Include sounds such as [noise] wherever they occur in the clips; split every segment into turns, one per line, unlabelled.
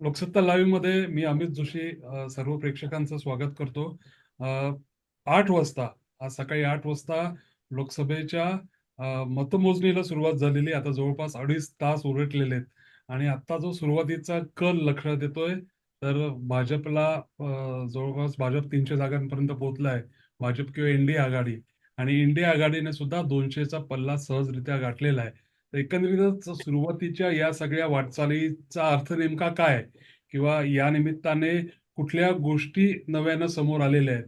लोकसत्ता लाईव्हमध्ये मी अमित जोशी सर्व प्रेक्षकांचं स्वागत करतो. आठ वाजता आज सकाळी आठ वाजता लोकसभेच्या मतमोजणीला सुरुवात झालेली. आता जवळपास अडीच तास उरटलेले आहेत आणि आता जो सुरुवातीचा कल लक्षात येतोय तर भाजपला जवळपास भाजप तीनशे जागांपर्यंत पोहोचलाय. भाजप किंवा इंडिया आघाडी. आणि इंडिया आघाडीने सुद्धा दोनशेचा पल्ला सहजरित्या गाठलेला आहे. एकंदरीतच सुरुवातीच्या या सगळ्या वाटचालीचा अर्थ नेमका काय? किंवा या निमित्ताने कुठल्या गोष्टी नव्यानं समोर आलेल्या आहेत?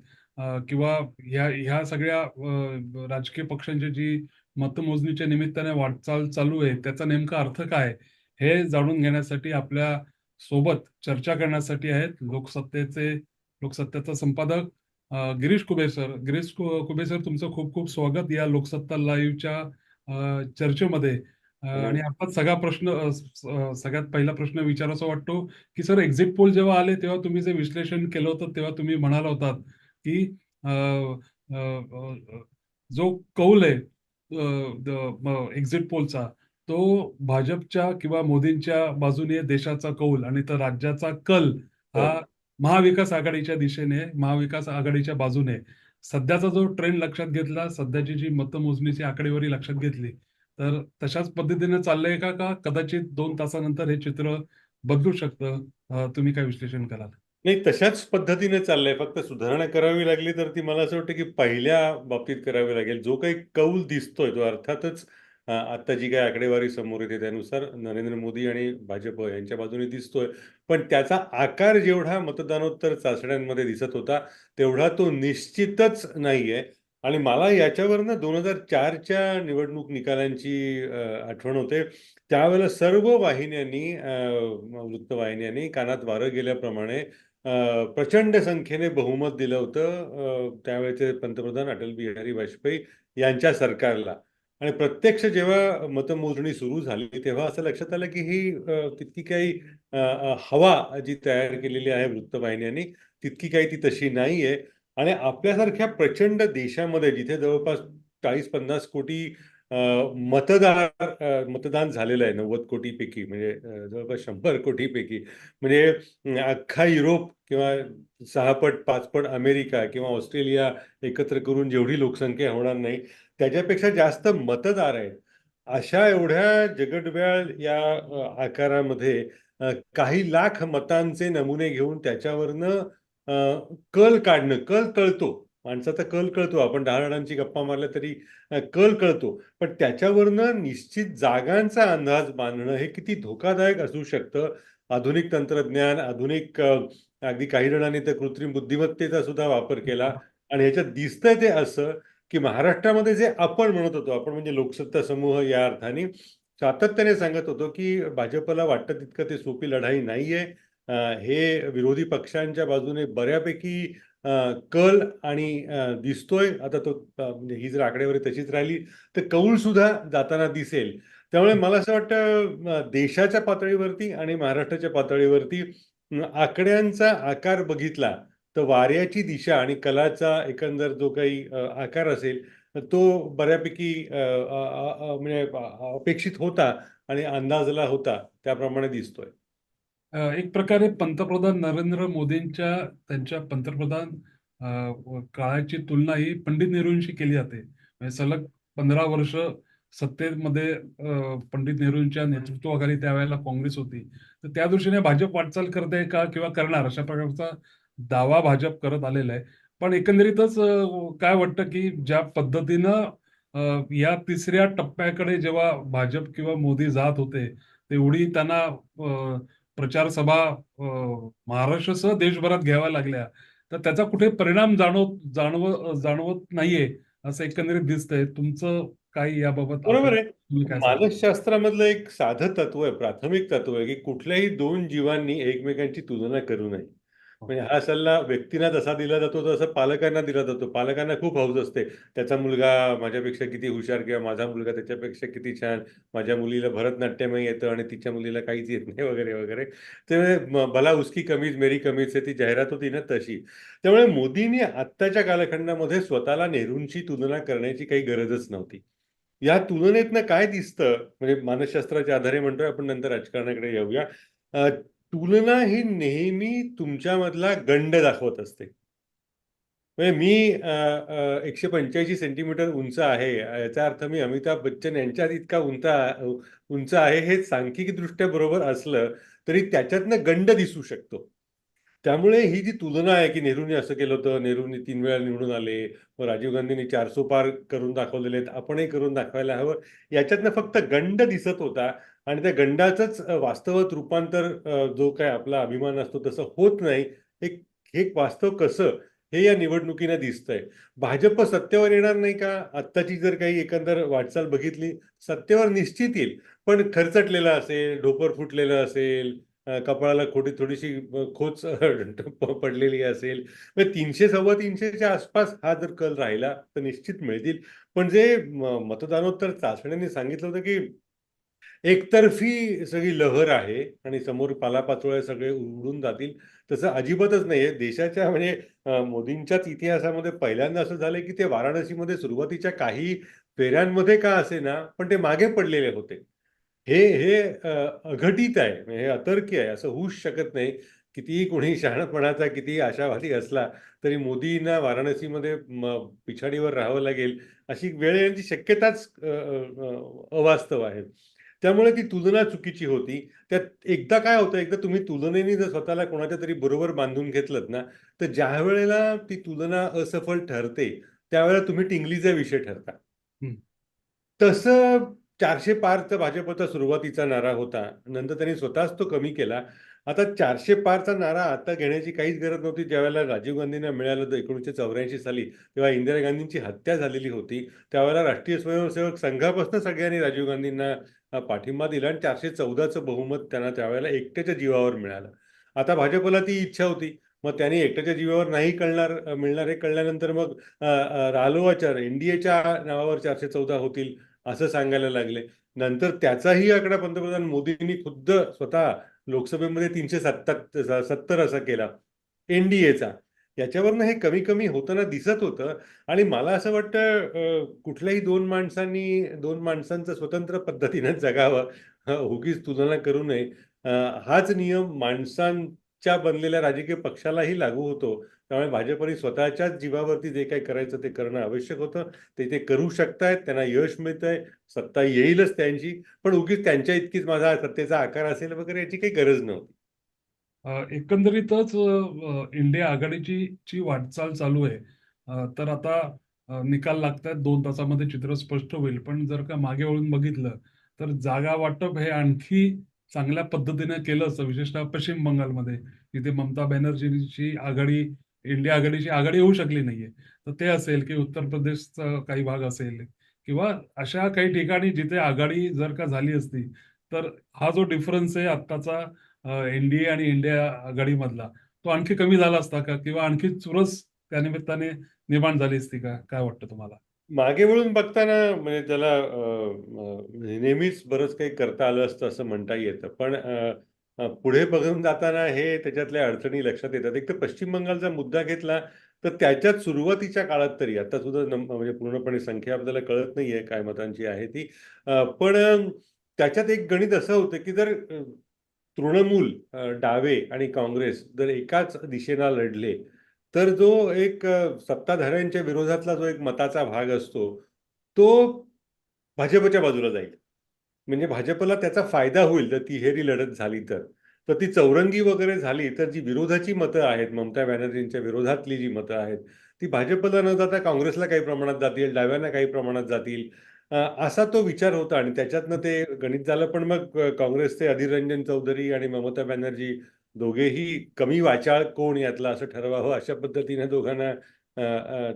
किंवा ह्या ह्या सगळ्या राजकीय पक्षांची जी मतमोजणीच्या निमित्ताने वाटचाल चालू आहे त्याचा नेमका अर्थ काय? हे जाणून घेण्यासाठी आपल्यासोबत चर्चा करण्यासाठी आहेत लोकसत्तेचे लोकसत्तेचा संपादक गिरीश कुबे सर. गिरीश कुबे सर तुमचं खूप खूप स्वागत या लोकसत्ता लाईव्हच्या चर्चेमध्ये. आणि आपण सगळा प्रश्न सगळ्यात पहिला प्रश्न विचारायचा वाटतो की सर एक्झिट पोल जेव्हा आले तेव्हा तुम्ही जे विश्लेषण केलं होतं तेव्हा तुम्ही म्हणाला होतात की जो कौल आहे एक्झिट पोलचा तो भाजपच्या किंवा मोदींच्या बाजूने देशाचा कौल आणि तर राज्याचा कल हा महाविकास आघाडीच्या दिशेने महाविकास आघाडीच्या बाजूने. सध्याचा जो ट्रेंड लक्षात घेतला सध्याची जी मतमोजणीची आकडेवारी लक्षात घेतली तर तशाच पद्धतीने चाललंय का का कदाचित दोन तासानंतर हे चित्र बदलू शकतं? तुम्ही काय विश्लेषण कराल?
नाही तशाच पद्धतीने चाललंय. फक्त सुधारणा करावी लागली तर ती मला असं वाटतं की पहिल्या बाबतीत करावी लागेल. जो काही कौल दिसतोय तो अर्थातच आत्ता जी काही आकडेवारी समोर येते त्यानुसार नरेंद्र मोदी आणि भाजप यांच्या बाजूने दिसतोय. पण त्याचा आकार जेवढा मतदानोत्तर चाचण्यांमध्ये दिसत होता तेवढा तो निश्चितच नाहीये. आणि मला याच्यावरनं दोन हजार चारच्या निवडणूक निकालांची आठवण होते. त्यावेळेला सर्व वाहिन्यांनी वृत्तवाहिन्यांनी कानात वारं गेल्याप्रमाणे प्रचंड संख्येने बहुमत दिलं होतं त्यावेळेचे पंतप्रधान अटल बिहारी वाजपेयी यांच्या सरकारला. आणि प्रत्यक्ष जेव्हा मतमोजणी सुरू झाली तेव्हा असं लक्षात आलं की ही तितकी काही हवा जी तयार केलेली आहे वृत्तवाहिन्यांनी तितकी काही ती तशी नाहीये. आणि आपल्यासारख्या प्रचंड देशामध्ये जिथे जवळपास चाळीस पन्नास कोटी मतदार मतदान झालेलं आहे नव्वद कोटीपैकी म्हणजे जवळपास शंभर कोटीपैकी म्हणजे अख्खा युरोप किंवा सहापट पाचपट अमेरिका किंवा ऑस्ट्रेलिया एकत्र करून जेवढी लोकसंख्या होणार नाही त्याच्यापेक्षा जास्त मतदार आहेत. अशा एवढ्या जगडव्याळ या आकारामध्ये काही लाख मतांचे नमुने घेऊन त्याच्यावरनं कल काढणं कल कळतो माणसाचा कल कळतो. आपण दहा जणांची गप्पा मारल्या तरी कल कळतो. पण त्याच्यावरनं निश्चित जागांचा अंदाज बांधणं हे किती धोकादायक असू शकतं. आधुनिक तंत्रज्ञान आधुनिक अगदी काही जणांनी तर कृत्रिम बुद्धिमत्तेचा सुद्धा वापर केला. आणि ह्याच्यात दिसतंय ते असं की महाराष्ट्रामध्ये जे आपण म्हणत होतो आपण म्हणजे लोकसत्ता समूह या अर्थाने सातत्याने सांगत होतो की भाजपला वाटतं तितकं ते सोपी लढाई नाहीये. हे विरोधी पक्षांच्या बाजूने बऱ्यापैकी कल आणि दिसतोय. आता तो म्हणजे ही जर आकडेवारी तशीच राहिली तर कौल सुद्धा जाताना दिसेल. त्यामुळे मला असं वाटतं देशाच्या पातळीवरती आणि महाराष्ट्राच्या पातळीवरती आकड्यांचा आकार बघितला तर वाऱ्याची दिशा आणि कलाचा एकंदर जो काही आकार असेल तो बऱ्यापैकी म्हणजे अपेक्षित होता आणि अंदाजला होता त्याप्रमाणे दिसतोय.
अ, एक प्रकारे पंतप्रधान नरेंद्र मोदींच्या त्यांच्या पंतप्रधान अ, व काळाची तुलना ही पंडित नेहरूंशी केली जाते. म्हणजे सलग पंधरा वर्ष सत्तेमध्ये अ, पंडित नेहरूंच्या नेतृत्वाखाली त्यावेळेला काँग्रेस होती. तर त्या दृष्टीने भाजप वाटचाल करते का किंवा करणार? अशा प्रकारचा दावा भाजप करत आलेला आहे. पण एकंदरीतच अ, काय वाटतं की ज्या पद्धतीनं अ, या तिसऱ्या टप्प्याकडे जेव्हा भाजप किंवा मोदी जात होते तेवढी त्यांना अ, प्रचार सभा महाराष्ट्रासह देशभरात घ्याव्या लागल्या तर त्याचा कुठे परिणाम जाणव जाणव जाणवत नाहीये असं एकंदरीत दिसतंय. तुमचं काय याबाबत
बरोबर आहे. मानसशास्त्रामधलं एक साधं तत्व आहे प्राथमिक तत्व आहे की कुठल्याही दोन जीवांनी एकमेकांची तुलना करू नये. म्हणजे हा सल्ला व्यक्तींना जसा दिला जातो तसा पालकांना दिला जातो. पालकांना खूप हौस असते. त्याचा मुलगा माझ्यापेक्षा किती हुशार किंवा माझा मुलगा त्याच्यापेक्षा किती छान माझ्या मुलीला भरतनाट्यमही येतं आणि तिच्या मुलीला काहीच येत नाही वगैरे वगैरे. त्यामुळे मला भला उसकी कमीज मेरी कमीज आहे ती जाहिरात होती ना तशी. त्यामुळे मोदींनी आत्ताच्या कालखंडामध्ये स्वतःला नेहरूंची तुलना करण्याची काही गरजच नव्हती. या तुलनेतनं काय दिसतं? म्हणजे मानसशास्त्राच्या आधारे म्हणतोय आपण नंतर राजकारणाकडे येऊया. तुलना ही नेहमी तुमच्यामधला गंड दाखवत असते. म्हणजे मी एकशे पंच्याऐंशी सेंटीमीटर उंच आहे. याचा अर्थ मी अमिताभ बच्चन यांच्यात इतका उंच उंच आहे हे सांख्यिकीदृष्ट्या बरोबर असलं, तरी त्याच्यातनं गंड दिसू शकतो. त्यामुळे ही जी तुलना आहे, की नेहरूंनी असं केलं होतं, नेहरूंनी तीन वेळा निवडून आले, व राजीव गांधींनी चारसो पार करून दाखवलेले आहेत, आपणही करून दाखवायला हवं. याच्यातनं फक्त गंड दिसत होता आणि त्या गंडाचंच वास्तवात रूपांतर जो काय आपला अभिमान असतो तसं होत नाही. एक हे वास्तव कसं हे या निवडणुकीनं दिसतंय. भाजप सत्तेवर येणार नाही का? आत्ताची जर काही एकंदर वाटचाल बघितली, सत्तेवर निश्चित येईल. पण खरचटलेलं असेल, ढोपर फुटलेलं असेल, कपाळाला खोटी थोडीशी खोच पडलेली असेल. तीनशे सव्वा 300च्या आसपास हा जर कल राहिला तर निश्चित मिळतील. पण जे मतदानोत्तर चाचण्यांनी सांगितलं होतं, की एकतर्फी सगळी लहर आहे आणि समोर पालापाचोळ्या सगळे उडून जातील. तसं अजिबातच नाहीये. देशाच्या म्हणजे मोदींच्याच इतिहासामध्ये पहिल्यांदा असं झालंय, की ते वाराणसीमध्ये सुरुवातीच्या काही फेऱ्यांमध्ये का असे ना पण ते मागे पडलेले होते. हे हे अघटित आहे. हे अतर्क्य आहे. असं होऊच शकत नाही. कितीही कोणी शहाणपणाचा, कितीही आशावादी असला, तरी मोदींना वाराणसीमध्ये पिछाडीवर राहावं लागेल, अशी वेळ येण्याची शक्यताच अवास्तव आहे. त्यामुळे ती तुलना चुकीची होती. त्यात एकदा काय होतं, एकदा तुम्ही तुलनेने जर स्वतःला कोणाच्यातरी बरोबर बांधून घेतलत ना, तर ज्यावेळेला ती तुलना असफल ठरते, त्यावेळेला तुम्ही टिंगलीचा विषय ठरता. तसं चारशे पारचा भाजपचा सुरुवातीचा नारा होता. नंतर त्यांनी स्वतःच तो कमी केला. आता चारशे पारचा नारा आता घेण्याची काहीच गरज नव्हती. ज्यावेळेला राजीव गांधींना मिळालं 1984 साली, तेव्हा इंदिरा गांधींची हत्या झालेली होती. त्यावेळेला राष्ट्रीय स्वयंसेवक संघापासून सगळ्यांनी राजीव गांधींना पाठिंबा दिला आणि 414चं बहुमत त्यांना त्यावेळेला एकट्याच्या जीवावर मिळालं. आता भाजपला ती इच्छा होती. मग त्यांनी एकट्याच्या जीवावर नाही कळणार मिळणार हे कळल्यानंतर मग रालोआच्या एनडीएच्या नावावर 414 होतील असं सांगायला लागले. नंतर त्याचाही आकडा पंतप्रधान मोदींनी खुद्द स्वतः लोकसभेमध्ये 370 असा केला. एनडीएचा. याच्यावरनं हे कमी-कमी होताना दिसत होतं आणि मला असं वाटतं कुठल्याही दोन माणसांनी दोन माणसांचं स्वतंत्र पद्धतीनं जगावं. उगीच तुलना करू नये. हाच नियम च्या बनलेल्या राजकीय पक्षालाही लागू होतो. त्यामुळे भाजपने स्वतःच्याच जीवावरती जे काही करायचं ते करणं आवश्यक होतं. ते ते करू शकतायत. त्यांना यश मिळतंय. सत्ता येईलच त्यांची. पण उगीच त्यांच्या इतकीच माझा सत्तेचा आकार असेल वगैरे याची काही गरज नव्हती.
एकंदरीतच इंडिया आघाडीची ची वाटचाल चालू आहे. तर आता निकाल लागतात दोन तासामध्ये चित्र स्पष्ट होईल. पण जर का मागे वळून बघितलं, तर जागा वाटप हे आणखी चांगल्या पद्धतीने केलं असतं. विशेषतः पश्चिम बंगालमध्ये, जिथे ममता बॅनर्जीची आघाडी, इंडिया आघाडीची आघाडी होऊ शकली नाहीये. तर ते असेल, की उत्तर प्रदेशचा काही भाग असेल किंवा अशा काही ठिकाणी जिथे आघाडी जर का झाली असती, तर हा जो डिफरन्स आहे आत्ताचा एनडीए आणि इंडिया आघाडीमधला, तो आणखी कमी झाला असता का? किंवा आणखी चुरस त्यानिमित्ताने निर्माण झाली असती का? काय वाटतं तुम्हाला?
मागे वळून बघताना म्हणजे त्याला अ, नेहमीच बरंच काही करता आलं असतं असं म्हणता येतं. पण अ, अ, पुढे बघून जाताना हे त्याच्यातल्या अडचणी लक्षात येतात. एक तर पश्चिम बंगालचा मुद्दा घेतला, तर त्याच्यात सुरुवातीच्या काळात तरी आता सुद्धा नम म्हणजे पूर्णपणे संख्या आपल्याला कळत नाहीये काय मतांची आहे ती. अ, पण अ, त्याच्यात एक गणित असं होतं, की जर अ, तृणमूल, अ, डावे आणि काँग्रेस जर एकाच दिशेला लढले, तर जो एक सत्ताधाऱ्यांच्या विरोधातला जो एक मताचा भाग असतो, तो भाजपच्या बाजूला जाईल. म्हणजे भाजपला त्याचा फायदा होईल जर तिहेरी लढत झाली तर. तर ती चौरंगी वगैरे झाली तर जी विरोधाची मतं आहेत, ममता बॅनर्जींच्या विरोधातली जी मतं आहेत, ती भाजपला न जाता काँग्रेसला काही प्रमाणात जातील, डाव्यांना काही प्रमाणात जातील. असा तो विचार होता आणि त्याच्यातनं ते गणित झालं. पण मग काँग्रेसचे अधीर रंजन चौधरी आणि ममता बॅनर्जी दोघेही कमी वाचाळ कोण यातला असं ठरवावं अशा पद्धतीने दोघांना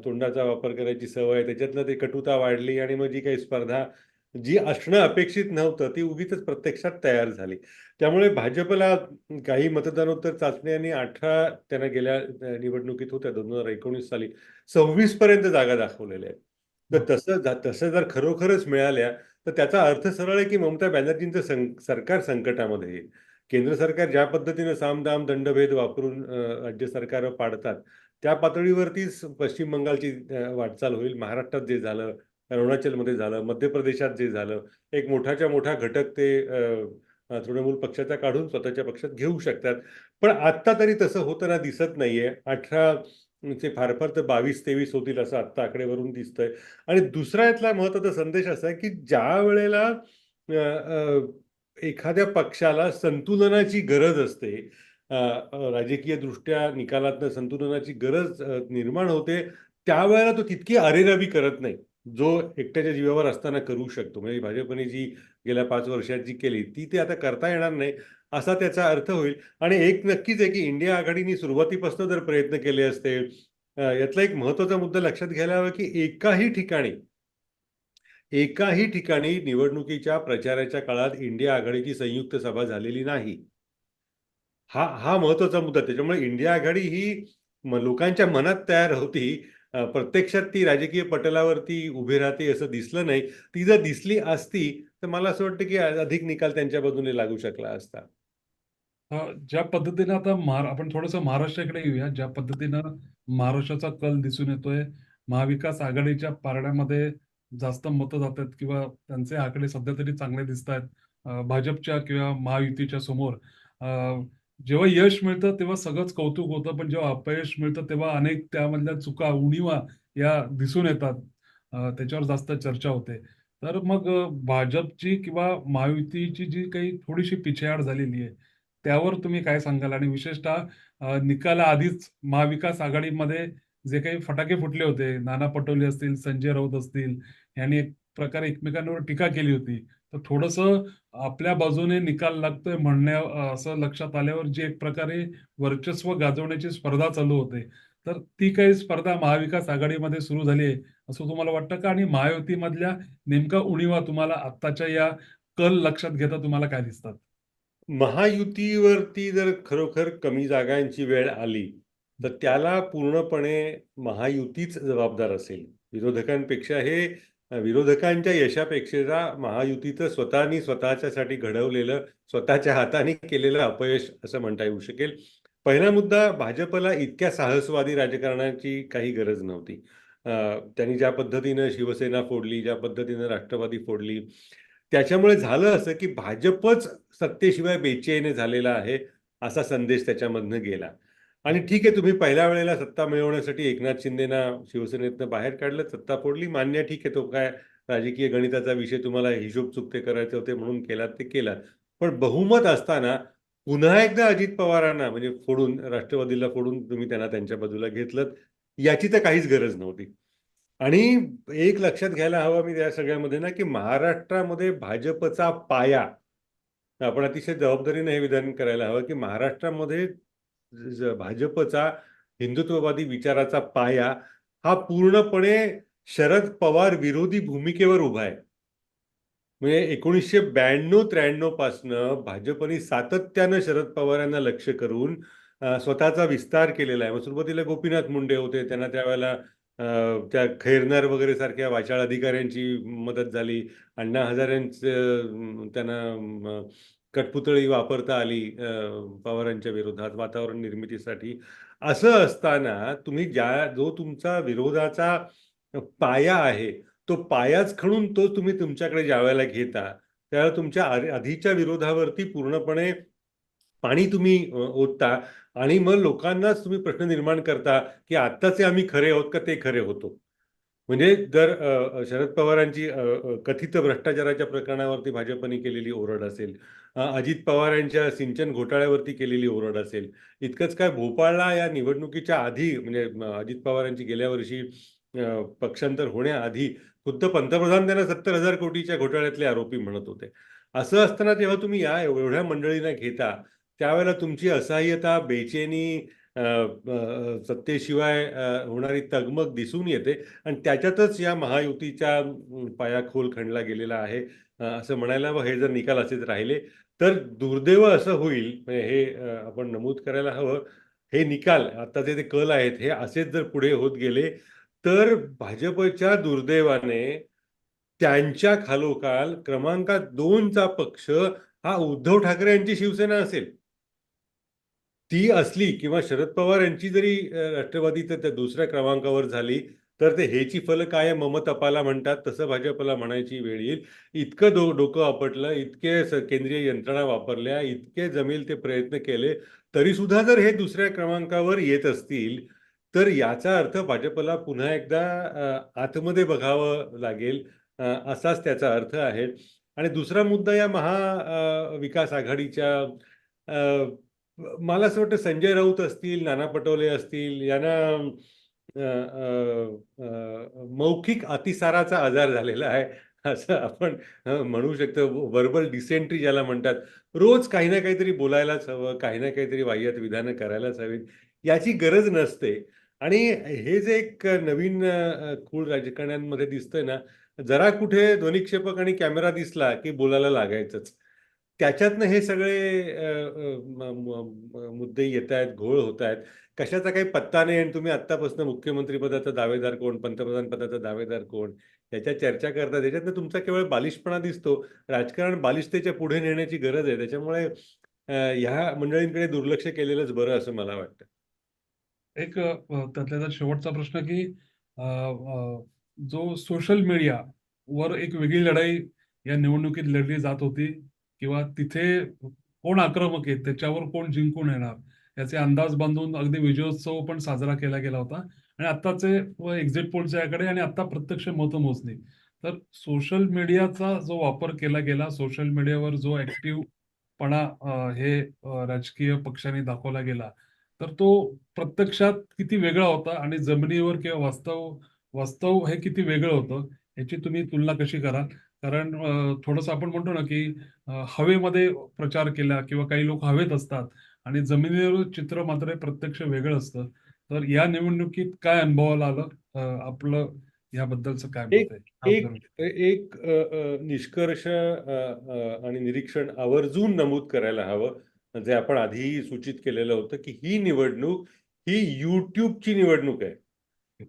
तोंडाचा वापर करायची सवय, त्याच्यातनं ती कटुता वाढली आणि मग जी काही स्पर्धा जी असणं अपेक्षित नव्हतं, ती उगीचच प्रत्यक्षात तयार झाली. त्यामुळे भाजपला काही मतदानोत्तर चाचण्यांनी 18 त्यांना गेल्या निवडणुकीत होत्या 2019 साली 26 पर्यंत जागा दाखवलेल्या आहेत. तर! तसं तसं जर खरोखरच मिळाल्या, तर त्याचा अर्थ सरळ आहे की ममता बॅनर्जींचं सरकार संकटामध्ये आहे. केंद्र सरकार ज्या पद्धतीने साम-दाम, दंडभेद वापरून राज्य सरकार पाडतात, त्या पातळीवरतीच पश्चिम बंगालची वाटचाल होईल. महाराष्ट्रात जे झालं, अरुणाचलमध्ये झालं, मध्य प्रदेशात जे झालं, एक मोठाच्या मोठा घटक ते तृणमूल पक्षाचा काढून स्वतःच्या पक्षात घेऊ शकतात. पण आत्ता तरी तसं होताना दिसत नाहीये. 18 चे फार फार तर 22-23 होतील असं आत्ता आकडेवरून दिसतंय. आणि दुसरा यातला महत्त्वाचा संदेश असा आहे, की ज्या वेळेला एखाद्या पक्षाला संतुलनाची गरज असते, राजकीय दृष्ट्या राजकीयदृष्ट्या निकालातनं संतुलनाची गरज निर्माण होते, त्यावेळेला तो तितकी अरेरावी करत नाही. जो एकट्याच्या जीवावर असताना करू शकतो. म्हणजे भाजपने जी गेल्या पाच वर्षात जी केली, ती ते आता करता येणार नाही, असा त्याचा अर्थ होईल. आणि एक नक्कीच आहे, की इंडिया आघाडीने सुरुवातीपासून जर प्रयत्न केले असते, यातला एक महत्त्वाचा मुद्दा लक्षात घ्यायला हवा, की एकाही ठिकाणी एकाही ठिकाणी निवडणुकीच्या प्रचाराच्या काळात इंडिया आघाडीची संयुक्त सभा झालेली नाही. हा हा महत्त्वाचा मुद्दा. त्याच्यामुळे इंडिया आघाडी ही लोकांच्या मनात तयार होती. प्रत्यक्षात ती राजकीय पटलावरती उभी राहते असं दिसलं नाही. ती जर दिसली असती, तर मला असं वाटतं, की अधिक निकाल त्यांच्या बाजूने लागू शकला असता.
ज्या पद्धतीनं आता महार आपण थोडंसं महाराष्ट्राकडे येऊया. ज्या पद्धतीनं महाराष्ट्राचा कल दिसून येतोय. महाविकास आघाडीच्या पारड्यामध्ये जास्त मतं जातात किंवा त्यांचे आकडे सध्या तरी चांगले दिसतायत. आहेत भाजपच्या किंवा महायुतीच्या समोर. जेव्हा यश मिळतं तेव्हा सगळंच कौतुक होतं. पण जेव्हा अपयश मिळतं तेव्हा अनेक त्यामधल्या चुका, उणिवा या दिसून येतात. त्याच्यावर जास्त चर्चा होते. तर मग भाजपची किंवा महायुतीची जी काही थोडीशी पिछेहाट झालेली आहे, त्यावर तुम्ही काय सांगाल? आणि विशेषतः निकाला आधीच महाविकास आघाडीमध्ये जे काही फटाके फुटले होते, नाना पटोले असतील, संजय राऊत असतील, यांनी एक प्रकारे एकमेकांवर टीका केली होती. तर थोडस आपल्या बाजूने निकाल लागतोय म्हणण्या असं लक्षात आल्यावर जी एक प्रकारे वर्चस्व गाजवण्याची स्पर्धा चालू होते. तर ती काही स्पर्धा महाविकास आघाडीमध्ये सुरू झाली आहे, असं तुम्हाला वाटतं का? आणि महायुतीमधल्या नेमका उणिवा तुम्हाला आत्ताच्या या कल लक्षात घेता तुम्हाला काय दिसतात?
महायुतीवरती जर खरोखर कमी जागांची वेळ आली, तर त्याला पूर्णपणे महायुतीच जबाबदार असेल. विरोधकांपेक्षा हे विरोधकांच्या यशापेक्षा महायुतीचं स्वतःनी स्वतःच्यासाठी घडवलेलं, स्वतःच्या हाताने केलेलं अपयश असं म्हणता येऊ शकेल. पहिला मुद्दा भाजपला इतक्या साहसवादी राजकारणाची काही गरज नव्हती. त्यांनी ज्या पद्धतीनं शिवसेना फोडली, ज्या पद्धतीनं राष्ट्रवादी फोडली, त्याच्यामुळे झालं असं, की भाजपच सत्तेशिवाय बेचैन झालेला आहे, असा संदेश त्याच्यामधनं गेला. आणि ठीक आहे, तुम्ही पहिल्या वेळेला सत्ता मिळवण्यासाठी एकनाथ शिंदेना शिवसेनेतनं बाहेर काढलं, सत्ता फोडली, मान्य ठीक आहे. तो काय राजकीय गणिताचा विषय तुम्हाला हिशोब चुकते करायचे होते म्हणून केलात ते केला पण बहुमत असताना पुन्हा एकदा अजित पवारांना म्हणजे फोडून, राष्ट्रवादीला फोडून तुम्ही त्यांना त्यांच्या बाजूला घेतलं याची तर काहीच गरज नव्हती. आणि एक लक्षात घ्यायला हवं मी त्या सगळ्यामध्ये ना, की महाराष्ट्रामध्ये भाजपचा पाया, आपण अतिशय जबाबदारीने हे विधान करायला हवं, की महाराष्ट्रामध्ये भाजपचा हिंदुत्ववादी विचाराचा पाया हा पूर्णपणे शरद पवार विरोधी भूमिकेवर उभा आहे. म्हणजे 1992-93 पासनं भाजपने सातत्यानं शरद पवारांना लक्ष्य करून स्वतःचा विस्तार केलेला आहे. मग सुरुवातीला गोपीनाथ मुंडे होते. त्यांना त्यावेळेला त्या खैरनार वगैरे सारख्या वाचाळ अधिकाऱ्यांची मदत झाली. अण्णा हजारेंचं त्यांना कठपुतळी वापरता आली पवारांच्या विरोधात वातावरण निर्मितीसाठी. असं असताना तुम्ही ज्या जो तुमचा विरोधाचा पाया आहे, तो पायाच खणून तो तुम्ही तुमच्याकडे ज्यावेळेला घेता, त्यावेळेला तुमच्या आधीच्या विरोधावरती पूर्णपणे पाणी तुम्ही ओतता आणि मग लोकांनाच तुम्ही प्रश्न निर्माण करता, की आत्ताचे आम्ही खरे आहोत का ते खरे होतो? म्हणजे जर शरद पवारांची कथित भ्रष्टाचाराच्या प्रकरणावरती भाजपने केलेली ओरड असेल, अजित पवार यांच्या सिंचन घोटाळ्यावरती केलेली ओरड असेल, इतकंच काय भोपाळला या निवडणुकीच्या आधी म्हणजे अजित पवारांची गेल्या वर्षी पक्षांतर होण्याआधी खुद्द पंतप्रधान त्यांना सत्तर हजार कोटीच्या घोटाळ्यातले आरोपी म्हणत होते. असं असताना तेव्हा तुम्ही या एवढ्या मंडळींना घेता, त्यावेळेला तुमची असहाय्यता, बेचेनी सत्तेशिवाय होणारी तगमग दिसून येते आणि त्याच्यातच या महायुतीच्या पाया खोल खणला गेलेला आहे. असं म्हणायला हवं, हे जर निकाल असेच राहिले, तर दुर्दैव असं होईल, म्हणजे हे आपण नमूद करायला हवं, हे निकाल आत्ताचे ते कल आहेत, हे असेच जर पुढे होत गेले, तर भाजपच्या दुर्दैवाने त्यांच्या खालोखाल क्रमांकात 2 चा पक्ष हा उद्धव ठाकरे यांची शिवसेना असेल. ती असली किंवा शरद पवार यांची जरी राष्ट्रवादी तर त्या दुसऱ्या क्रमांकावर झाली, तर ते हेची फलं काय ममतपाला म्हणतात तसं भाजपला म्हणायची वेळ येईल. इतकं डो डोकं आपटलं इतके केंद्रीय यंत्रणा वापरल्या इतके जमेल ते प्रयत्न केले तरी सुद्धा जर हे दुसऱ्या क्रमांकावर येत असतील तर याचा अर्थ भाजपला पुन्हा एकदा आतमध्ये बघावं लागेल असाच त्याचा अर्थ आहे. आणि दुसरा मुद्दा या महा विकास आघाडीच्या अ, मला असं वाटतं संजय राऊत असतील नाना पटोले असतील यांना मौखिक अतिसाराचा आजार झालेला आहे असं आपण म्हणू शकतो. वर्बल डिसेंट्री ज्याला म्हणतात. रोज काही ना काहीतरी बोलायलाच हवं काही ना काहीतरी वाह्यात विधानं करायलाच हवीत. याची गरज नसते. आणि हे जे एक नवीन खूळ राजकारण्यांमध्ये दिसतंय ना जरा कुठे ध्वनिक्षेपक आणि कॅमेरा दिसला की बोलायला लागायचंच. त्याच्यातनं हे सगळे मुद्दे येत आहेत घोळ होत आहेत. कशाचा काही पत्ता नाही आणि तुम्ही आत्तापासून मुख्यमंत्री पदाचा दावेदार कोण पंतप्रधान पदाचा दावेदार कोण याच्या चर्चा करता त्याच्यातनं तुमचा केवळ बालिशपणा दिसतो. राजकारण बालिशतेच्या पुढे नेण्याची गरज आहे. त्याच्यामुळे ह्या मंडळींकडे दुर्लक्ष केलेलंच बरं असं मला वाटतं.
एक त्यातल्या शेवटचा प्रश्न की जो सोशल मीडिया वर एक वेगळी लढाई या निवडणुकीत लढली जात होती किंवा तिथे कोण आक्रमक आहे त्याच्यावर कोण जिंकून येणार? याचे अंदाज बांधून अगदी विजयोत्सव पण साजरा केला गेला होता. आणि आत्ताचे एक्झिट पोलच्या याकडे आणि आता प्रत्यक्ष मतमोजणी तर सोशल मीडियाचा जो वापर केला गेला सोशल मीडियावर जो ऍक्टिव्हपणा हे राजकीय पक्षांनी दाखवला गेला तर तो प्रत्यक्षात किती वेगळा होता आणि जमिनीवर किंवा वास्तव वास्तव हे किती वेगळं होतं याची तुम्ही तुलना कशी कराल? कारण थोडंसं आपण म्हणतो ना की हवेमध्ये प्रचार केला किंवा काही लोक हवेत असतात आणि जमिनीवर चित्र मात्र प्रत्यक्ष वेगळं असतं. तर या निवडणुकीत काय अनुभवाला आलं? आपलं याबद्दलचं काय
एक एक एक निष्कर्ष आणि निरीक्षण आवर्जून नमूद करायला हवं. जे आपण आधी सूचित केलेलं होतं की ही निवडणूक ही युट्यूबची निवडणूक आहे.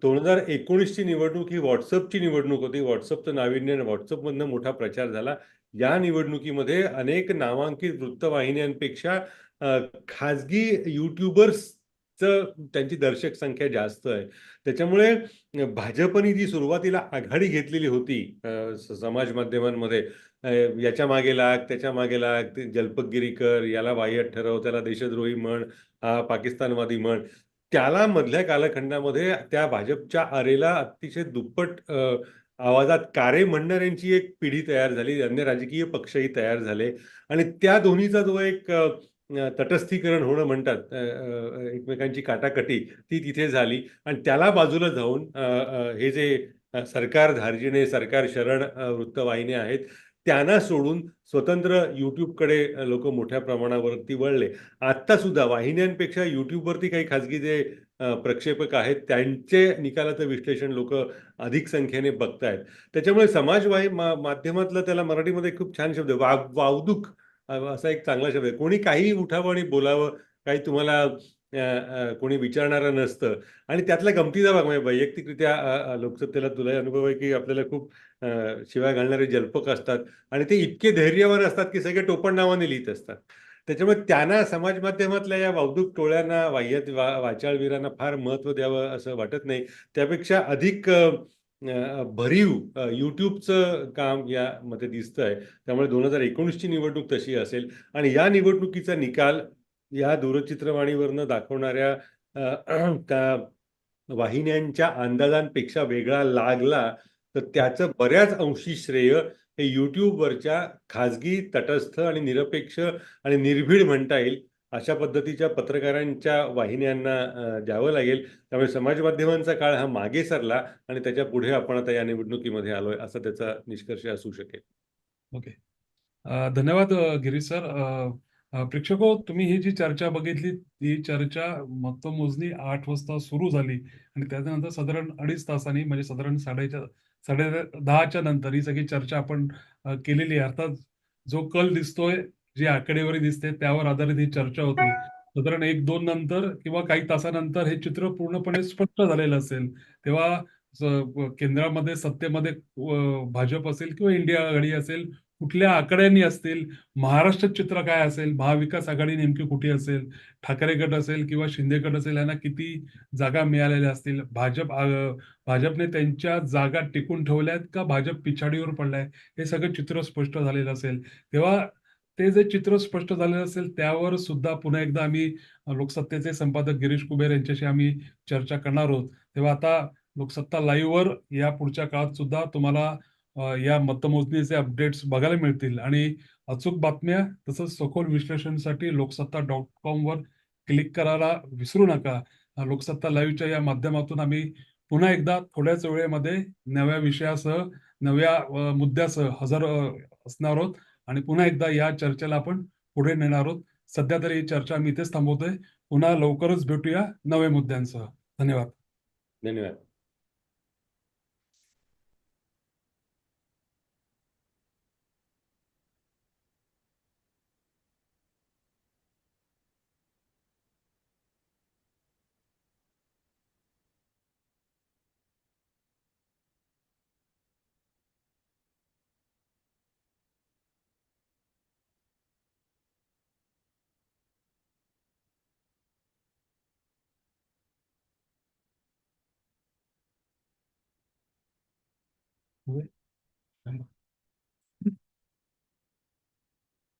दोन हजार एकोणीसची निवडणूक ही व्हॉट्सअपची निवडणूक होती. व्हॉट्सअपचं नाविन्य आणि व्हॉट्सअपमधनं मोठा प्रचार झाला. या निवडणुकीमध्ये अनेक नामांकित वृत्तवाहिन्यांपेक्षा खाजगी युट्यूबर्सचं त्यांची दर्शक संख्या जास्त आहे. त्याच्यामुळे भाजपने जी सुरुवातीला आघाडी घेतलेली होती समाज माध्यमांमध्ये याच्या मागे लाग त्याच्यामागे लाग ते याला वाह्यात ठरव त्याला देशद्रोही म्हण हा पाकिस्तानवादी म्हण त्याला मधल्या कालखंडामध्ये त्या भाजपच्या आरेला अतिशय दुप्पट आवाजात कारे म्हणणाऱ्यांची एक पिढी तयार झाली अन्य राजकीय पक्षही तयार झाले. आणि त्या दोन्हीचा जो एक तटस्थीकरण होणं म्हणतात एकमेकांची काटाकटी ती तिथे झाली. आणि त्याला बाजूला जाऊन हे जे सरकार धार्जिणे सरकार शरण वृत्तवाहिन्या आहेत त्यांना सोडून स्वतंत्र युट्यूबकडे लोक मोठ्या प्रमाणावरती वळले. आत्ता सुद्धा वाहिन्यांपेक्षा युट्यूबवरती काही खाजगी जे प्रक्षेपक आहेत त्यांचे निकालाचं विश्लेषण लोक अधिक संख्येने बघतायत. त्याच्यामुळे समाजवाही मा- माध्यमातलं त्याला मराठीमध्ये खूप छान शब्द आहे. वाव वावदूक असा एक चांगला शब्द आहे. कोणी काही उठावं आणि बोलावं काही तुम्हाला कोणी विचारणारं नसतं. आणि त्यातल्या गमतीचा भाग म्हणजे वैयक्तिकरित्या लोकसत्तेला तुलाही अनुभव आहे की आपल्याला खूप शिवाय घालणारे जल्पक असतात आणि ते इतके धैर्यवान असतात की सगळे टोपण नावाने लिहित असतात. त्याच्यामुळे त्यांना समाज माध्यमातल्या या वावदूक टोळ्यांना वाह्यात वा वाचाळवीरांना फार महत्त्व द्यावं असं वाटत नाही. त्यापेक्षा अधिक भरीव अ, युट्यूबचं काम यामध्ये दिसतंय. त्यामुळे दोन हजार एकोणीसची निवडणूक तशी असेल. आणि या निवडणुकीचा निकाल या दूरचित्रवाणीवरनं दाखवणाऱ्या [clears throat] त्या वाहिन्यांच्या अंदाजांपेक्षा वेगळा लागला तर त्याचं बऱ्याच अंशी श्रेय हे युट्यूबवरच्या खाजगी तटस्थ आणि निरपेक्ष आणि निर्भीड म्हणता येईल अशा पद्धतीच्या पत्रकारांच्या वाहिन्यांना द्यावं लागेल. त्यामुळे समाज माध्यमांचा काळ हा मागे सरला आणि त्याच्या पुढे आपण आता या निवडणुकीमध्ये आलोय असा त्याचा निष्कर्ष असू शकेल.
ओके. धन्यवाद गिरीश सर. प्रेक्षको तुम्ही ही जी चर्चा बघितली ती चर्चा मतमोजणी आठ वाजता सुरू झाली आणि त्याच्यानंतर साधारण अडीच तासांनी म्हणजे साधारण साडेच्या साडे दहाच्या नंतर ही सगळी चर्चा आपण केलेली आहे. अर्थात जो कल दिसतोय जी आकडेवारी दिसते त्यावर आधारित ही चर्चा होती. साधारण एक दोन नंतर किंवा काही तासानंतर हे चित्र पूर्णपणे स्पष्ट झालेलं असेल. तेव्हा केंद्रामध्ये सत्तेमध्ये भाजप असेल किंवा इंडिया आघाडी असेल कुठल्या आकड्यांनी असतील महाराष्ट्रात चित्र काय असेल महाविकास आघाडी नेमकी कुठे असेल ठाकरे गट असेल किंवा शिंदे गट असेल यांना किती जागा मिळालेल्या असतील? भाजप भाजपने त्यांच्या जागा टिकून ठेवल्यात का भाजप पिछाडीवर पडलाय? हे सगळं चित्र स्पष्ट झालेलं असेल. तेव्हा ते जे चित्र स्पष्ट झालेलं असेल त्यावर सुद्धा पुन्हा एकदा आम्ही लोकसत्तेचे संपादक गिरीश कुबेर यांच्याशी आम्ही चर्चा करणार आहोत. तेव्हा आता लोकसत्ता लाईव्हवर या पुढच्या काळात सुद्धा तुम्हाला या मतमोजणीचे अपडेट्स बघायला मिळतील. आणि अचूक बातम्या तसंच सखोल विश्लेषणसाठी लोकसत्ता डॉट कॉम वर क्लिक करायला विसरू नका. लोकसत्ता लाईव्हच्या या माध्यमातून आम्ही पुन्हा एकदा थोड्याच वेळेमध्ये नव्या विषयासह नव्या मुद्द्यासह हजर असणार आहोत. आणि पुन्हा एकदा या चर्चेला आपण पुढे नेणार आहोत. सध्या तरी ही चर्चा मी इथेच थांबवतोय. पुन्हा लवकरच भेटूया नव्या मुद्द्यांसह. धन्यवाद.
धन्यवाद.